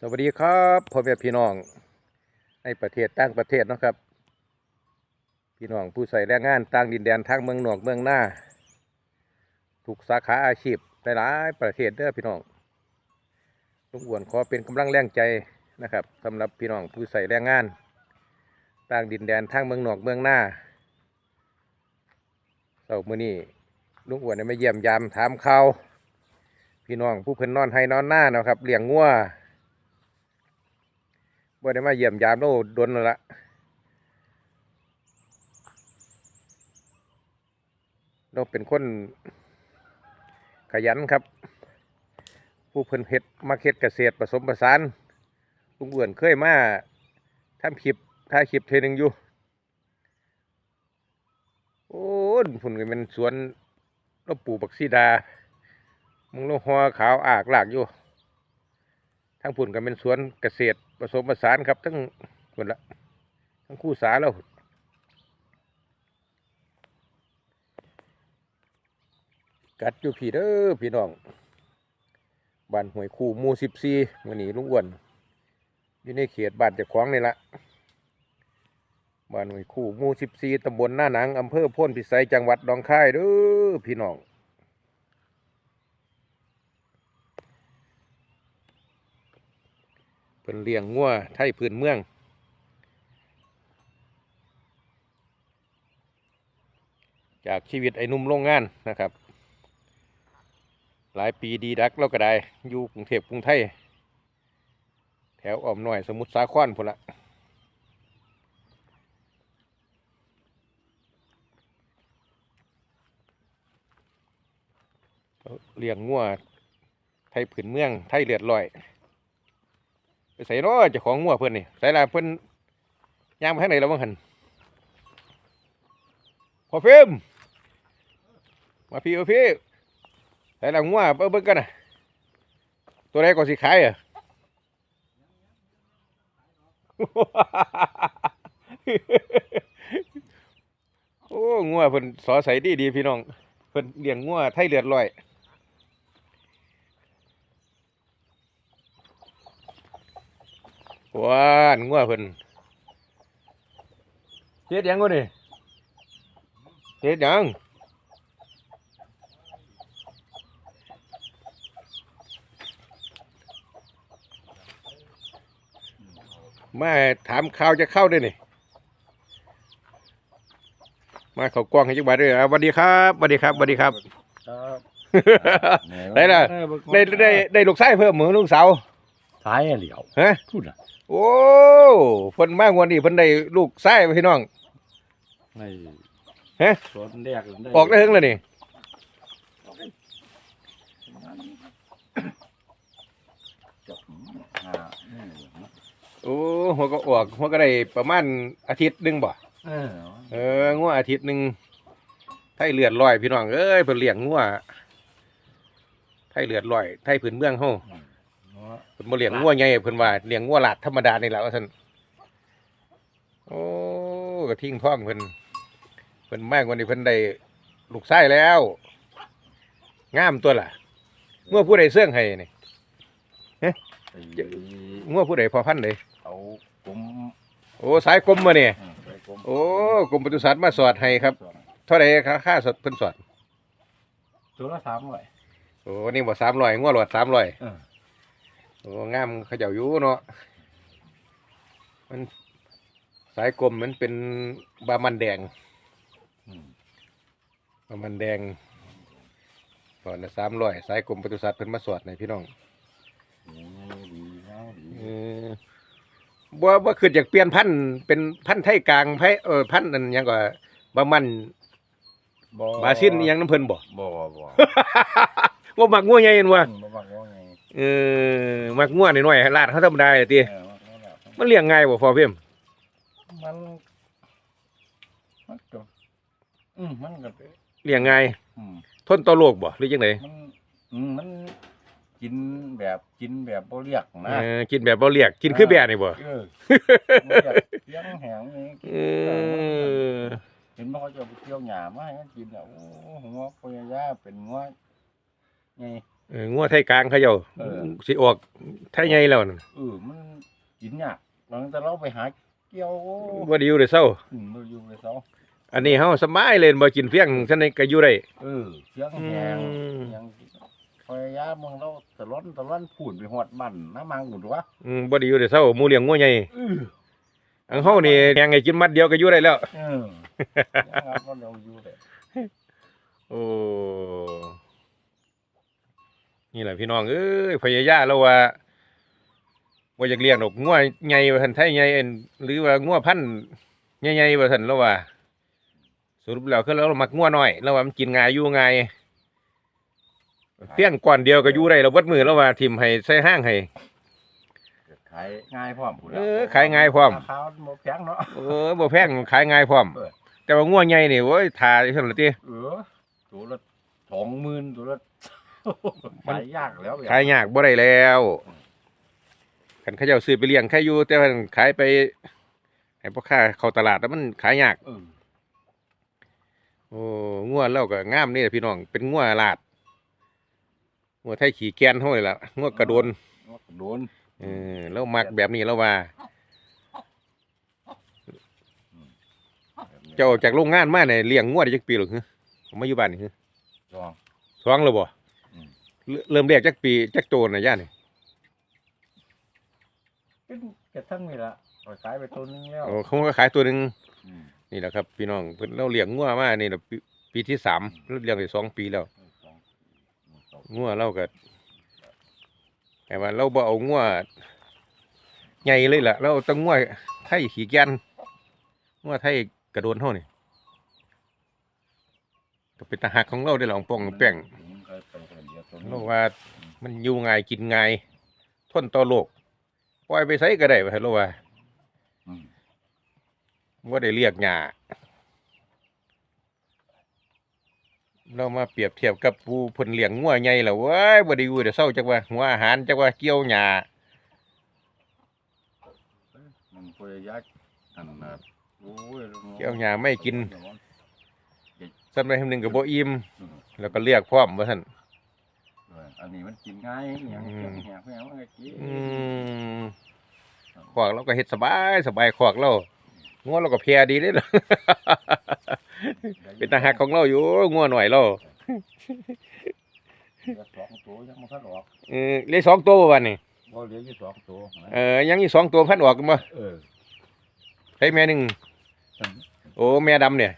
สวัสดีครับพ่อแม่พี่น้อง ในประเทศต่างประเทศนะครับ พี่น้องผู้ใส่แรงงานต่างดินแดนทางเมืองนอกเมืองหน้าทุกสาขาอาชีพหลายประเทศเด้อพี่น้องลุงอ้วนขอเป็นกำลังแรงใจนะครับสำหรับพี่น้องผู้ใส่แรงงานต่างดินแดนทางเมืองนอกเมืองหน้าเสาร์มื้อนี้ลุงอ้วนได้มาเยี่ยมยามถามข่าวพี่น้องผู้เพิ่นนอนให้นอนหน้านะครับเลี้ยงงัว บ่ได้มาเยี่ยมยามโน่ดนแล้วละเราเป็นคนขยันครับ ผู้เพิ่นเฮ็ดมาเฮ็ดเกษตรผสมผสานลุงอ้วนเคยมาทำคลิปถ่ายคลิปเทนึงอยู่ โอ้ยพุ่นก็เป็นสวนเราปลูกบักซีดา มึงเราหัวขาวอากลากอยู่ ทั้งพุ่นก็เป็นสวนเกษตรผสมผสานครับทั้งพุ่นละทั้งคู่สาแล้วกัดอยู่พี่เด้อพี่น้องบ้านห้วยคู่มูสิบสี่มื่อนี้ลุงอ้วนอยู่ในเขตบ้านเจ้าของนี่ละบ้านห้วยคู่มูสิบสี่ตำบลหน้าหนังอำเภอพ้นพิสัยจังหวัดหนองคายเด้อพี่น้อง เป็นเลี้ยงงัวไทยพื้นเมือง จากชีวิตไอ้นุ่มโรงงานนะครับ หลายปีดีดักเราก็ได้อยู่กรุงเทพกรุงไทย แถวอ้อมน้อยสมุทรสาครพุ่นละเลี้ยงงัวไทยพื้นเมือง ไทยเลือดลอย ไปใส่นาะเจ้าของงัวเพื่อนนี่ใส่ละเพื่อนย่างไปข้างไหนแล้วบ้างหันพอฟิมมาพี่มาพี่ใส่ละงัวเบิ่งเบิ่งกันนะตัวใดก็สิขายอะโอ้งัวเพิ่นสอใส่ดีดีพี่น้องเพิ่นเลี้ยงงัวไทยเลือดลอย ว้านงัวเพิ่นเฮ็ดหยังกูนี่เฮ็ดหยังมาถามข่าวจะเข้าด้วยนี่ มาเขากว้างให้จังหวัดด้วยอะสวัสดีครับสวัสดีครับสวัสดีครับ ครับได้ละได้ได้ได้ลูกชายเพิ่มเหมือนลูกสาว ท้ายเหลียวฮะ พูดอะ โอ้เพิ่นมากวันนี้เพิ่นได้ลูกชายพี่น้อง ในฮะ สวนแรกได้ออกได้ถึงแล้วนี่จบห้าอืมโอ้หัวก็ออกหัวก็ได้ประมาณอาทิตย์หนึงบ่ เออเอองัวอาทิตย์หนึงไทยเลือดลอยพี่น้องเอ้ยเพิ่นเลี้ยงงัวไทยเลือดลอยไทยพื้นเมืองเฮา เพิ่นบ่เลี้ยงงัวใหญ่เพิ่นว่าเลี้ยงงัวหลาดธรรมดานี่แหละว่าซั่นโอ้กระทิงท้องเพิ่นเพิ่นมากกว่านี้เพิ่นได้ลูกชายแล้วงามตัวล่ะงัวผู้ใดเสื่องให้นี่งัวผู้ใดพอพันธุ์ใดเอาผมโอ้สายกลมมาเนี่ยไปผมโอ้กรมปศุสัตว์มาสอดให้ครับเท่าไหรค่าค่าสดเพิ่นสอดตัวละสามร้อยโอ้นี่บ่สามร้อยงัวหลอดสามร้อย เออโอ้งามเขาเจ้าอยู่เนาะมันสายกลมมันเป็นบามันแดงอืมบามันแดงสอดสามร้อยสายกรมปศุสัตว์เพิ่นมาสอดให้พี่น้องดีดีนะดีเออบ่บ่คืออยากเปลี่ยนพันธุ์เป็นพันธุ์ไทยกลางไผเออพันธุ์นั่นหยังก็บามันบ่บาซินอิหยังน้ำเพิ่นบ่บ่บ่บ่ว่ามักงัวใหญ่เห็นว่าบ่บังว่าไง เออมักงัวน้อยๆลาดเขาธรรมดาติเออว่าไงล่ะมันเลี้ยงง่ายบ่พอเพิ่มมันมันก็อืมมันก็เลี้ยงง่ายอืมทนต่อโรคบ่หรือจังไดมันอืมมันกินแบบกินแบบบ่เรียกเอนะอกินแบบบ่เรียกกินคือแบะนี่บ่เออบ่เรียกเลี้ยงแหงนี่เออเห็นว่าเขาจะเอาไปเที่ยวหยามาให้มันกินอะโอ้หัวพยายาเป็นงัวไง เอองัวไทยกลางเขาเจ้าเออ สิออกไทยใหญ่แล้วนั่นเออมันกินยากหลังจากเราไปหาเกี่ยวบ่ได้อยู่ได้เศร้าอืมบ่อยู่เลยเสาอันนี้เฮาสบายเลยบ่กินเฟี้ยงซั่นนี่ก็อยู่ได้ เออเสียงแหงอืม ยังพยายามมึงเราตะล้อนตะล้อนพูดไปฮอดบ้านน้ำมังหมดวะอืมบ่ได้อยู่ได้เศร้าหมู่เลี้ยงงัวใหญ่เอออังเฮานี่แหงให้กินมัดเดียวก็อยู่ได้แล้ว เออยังเอาก็เราอยู่เลยโอ้ นี่แหละพี่น้องเอ้ยพยายามแล้วว่าว่าอยากเลี้ยงดอกงัวใหญ่ว่าท่านไทยใหญ่เอ็นหรือว่างัวพันธุ์ใหญ่ๆว่าท่านแล้วว่าสรุปแล้วคือเรามักงัวน้อยแล้วว่ามันกินง่ายอยู่ง่ายเพียงก่อนเดียวก็อยู่ได้เราเบิดมือแล้วว่าทิมให้ใส่ห้างให้ขายง่ายพร้อมพูดเออขายง่ายพร้อมราคาบ่แพงเนาะเออบ่แพงขายง่ายพร้อมเออแต่ว่างัวใหญ่นี่โอ้ยทาจังซั่นล่ะติเออตัวละสองหมื่นตัวละมัน ขายยากแล้วแบบขายยากบ่ได้แล้วคันเขาเจ้าซื้อไปเลี้ยงใครอยู่แต่ว่าขายไปให้พ่อค้าเข้าตลาดแล้วมันขายยากเออโอ้งัวเราก็งามนี่แหละพี่น้องเป็นงัวลาดงัวไทยขี่แกนเท่าไหร่ละงัวกระโดนโดนเออแล้วมักแบบนี้แล้วว่า เจ้าออกจากโรงงานมาเนี่ยเลี้ยงงัวได้จักปีหรอคือผมมาอยู่บ้านนี่คือจองท้องแล้วบ่อืม เริ่มเริ่มแรกจักปีจักโตน่ะย่านี่เป็นกระทั่งนี่ละปล่อยขายไปตัวนึงแล้วโอ้เขาก็ขายตัวหนึงอืมนี่แหละครับ พี่น้องเพิ่นเราเลี้ยงงัวมานี่ล่ะปีปีที่สามเราเลี้ยงได้สองปีแล้ว สองสองงัวเราก็แต่ว่าเราบ่เอางัวใหญ่เลยล่ะ เราเอาแต้องงัวไทยขี่แกนงัวไทยกระโดนเท่านี่ก็เป็นตาหักของเราได้หลองป่องแป้งมัน ตัวนี้เราว่ามันอยู่ง่ายกินง่ายทนต่อโรคปล่อยไปใส่ก็ได้ว่าเราว่าอืมว่าได้เรียกหญ้าเรามาเปรียบเทียบกับผู้เพิ่นเลี้ยงงัวใหญ่แล้วเว้ยบ่ได้อยู่แต่เช้าจักว่าหัวอาหารจักว่าเกี่ยวหญ้ามันพยายามอันน่ะโอ้ยเกี่ยวหญ้าไม่กิน สำหรับหนึ่งก็บ่อิ่มแล้วก็เรียกพร้อมว่าซั่นเอออันนี้มันกินง่ายอย่างอืมเงี้ยเงี้ยมันก็กินอืมขวากเราก็เฮ็ดสบายสบายขวากเรางัวเราก็เพลียดีเด้ล่ะเป็นตาหักของเราอยู่งัวหน่อยเราเหลือสองตัวยังมันคัดออกเออเหลยสองตัวบ่วันนี้บ่เหลืออยู่สองตัวนะเออยังอีกสองตัวพันออกกันบ่เออใช้แม่หนึ่งโอ้แม่ดำเนี่ย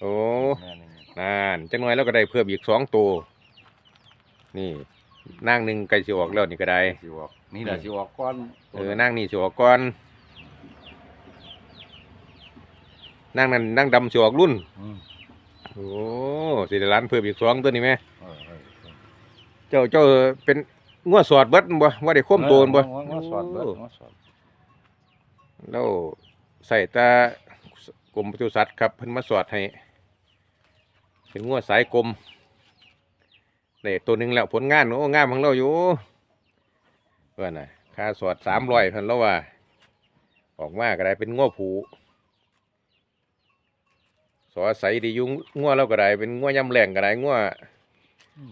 โอ้แม่นี่นานจังหน่อยเราก็ได้เพิ่มอีกสองตัว นี่นางหนึ่งใกล้สิออกแล้วนี่ก็ได้ สิออกนี่แหละสิออกก่อนเออนางนี่สิออกก่อนนางนั้นนางดำสิออกรุ่นอืมโอ้สิได้ล้านเพิ่มอีกสองตัวนี่แม่เออเออเออเจ้าเจ้าเป็นงัวสอดเบิดบ่ว่าได้คมโตนบ่เอองัวสอดเบิดงัวสอดแล้วใส่ตากรมปศุสัตว์ครับเพิ่นมาสอดให้เป็นงัวสายกลม ได้ตัวหนึงแล้วผลงานโอ้งามของเราอยู่เพื่อนน่ะค่าสอดสามร้อยเพิ่นแล้วว่า ออกมาก็ได้เป็นงัวผูสอใสดีอยุงงัวเราก็ได้เป็นงัวยำแรงก็ได้งัว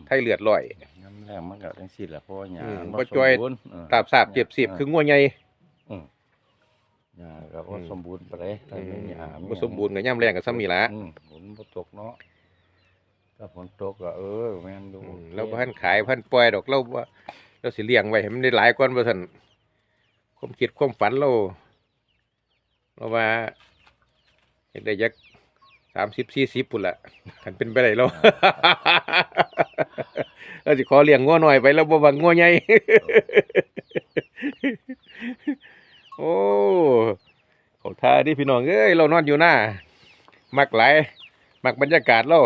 ไทยเลือดลอยงั้นแรกมันก็จังซี่แหละเพราะว่าหญ้าอืมมันบ่จ้อยสมบูรณ์เออตาบสาบเจ็บสิบคืองัวใหญ่หญ้าก็บ่อืมสมบูรณ์ปานใดถ้ามีหญ้ามีบ่สมบูรณ์กับยำแรงกับซ้ำนี่ละอืมฝนบ่ตกเนาะ ถ้าฝนตกก็เออแม่นดูอืมเราพันขายพันปล่อยดอกเราว่าเราสิเลี้ยงไว้ให้มันได้หลายกว่าบ่ซั่นความคิดความฝันเราเราว่าเฮ็ดได้ยักสามสิบสี่สิบปุ่นละคันเป็นไปได้เรา เราสิขอเลี้ยงงัวหน่อยไปแล้วบ่หวังงัวใหญ่ โอ้เขาท่าดิพี่น้องเอ้ยเรานอนอยู่หน้ามักหลายมักบรรยากาศเรา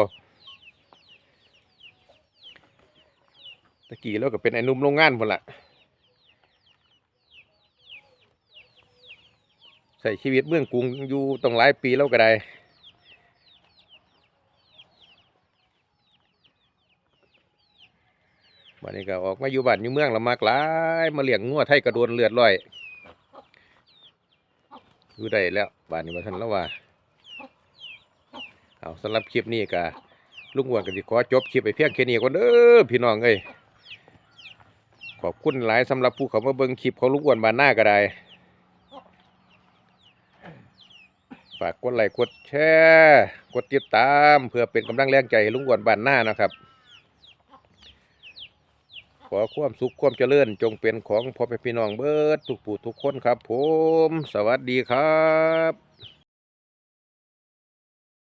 ะกี้เราก็เป็นไอ้นุ่มโรงงานพุ่นละใส่ชีวิตเมืองกรุงอยู่ต้องหลายปีแล้วก็ได้วันนี้ก็ออกมาอยู่บ้านอยู่เมืองละมากหลายมาเลี้ยงงัวไทยกระโดนเลือดลอยอยู่ได้แล้วบ้านนี้มาทันแล้วว่าเอาสำหรับคลิปนี้ก็ลุงอ้วนก็สิขอจบคลิปไปเพียงแค่นี้ก่อนเด้อพี่น้องเอ้ย ขอบคุณหลายสำหรับผู้เขามาเบิ่งคลิปของลุงอ้วนบานหน้าก็ได้ ฝากกดไลค์กดแชร์กดติดตามเพื่อเป็นกำลังแรงใจให้ลุงอ้วนบานหน้านะครับ ขอความสุขความเจริญจงเป็นของพ่อแม่พี่น้องเบิดทุกผู้ทุกคนครับ ผม สวัสดีครับ